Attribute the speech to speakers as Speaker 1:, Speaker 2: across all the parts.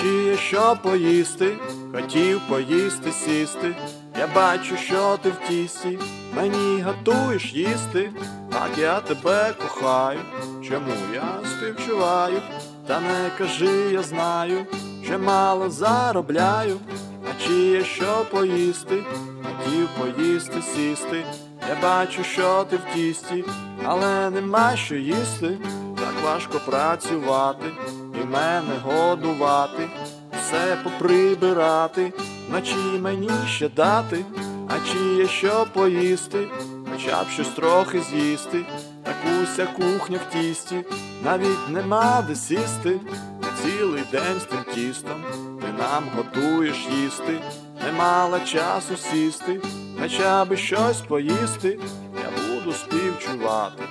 Speaker 1: чи є що поїсти, хотів поїсти сісти. Я бачу, що ти в тісті, мені готуєш їсти, так я тебе кохаю, чому я співчуваю, та не кажи, я знаю, що мало заробляю, а чи є що поїсти, хотів поїсти сісти. Я бачу, що ти в тісті, але нема що їсти, так важко працювати і мене годувати, все поприбирати, вночі мені ще дати, а чи є що поїсти, хоча б щось трохи з'їсти, так уся кухня в тісті, навіть нема де сісти, цілий день з тим тістом, ти нам готуєш їсти, немало часу сісти, хоча б щось поїсти, буду співчувати,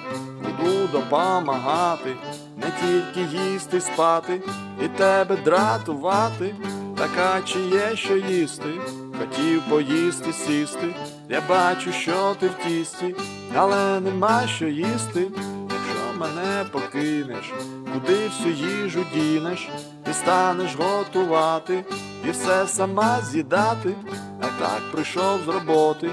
Speaker 1: буду допомагати, не тільки їсти, спати і тебе дратувати, така чи є що їсти, хотів поїсти, сісти, я бачу, що ти в тісті, але нема що їсти, якщо мене покинеш, куди всю їжу дінеш, ти станеш готувати і все сама з'їдати, а так прийшов з роботи,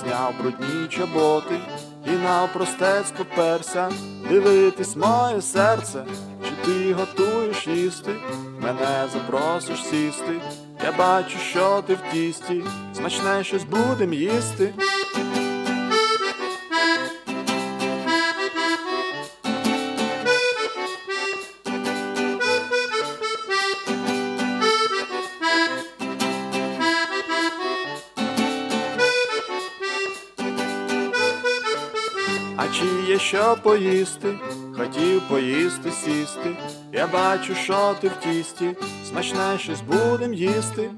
Speaker 1: зняв брудні чоботи, і навпростець поперся, дивитись моє серце, чи ти готуєш їсти, мене запросиш сісти, я бачу, що ти в тісті, смачне щось будем їсти. А чи є що поїсти? Хотів поїсти, сісти. Я бачу, що ти в тісті, смачне щось будем їсти.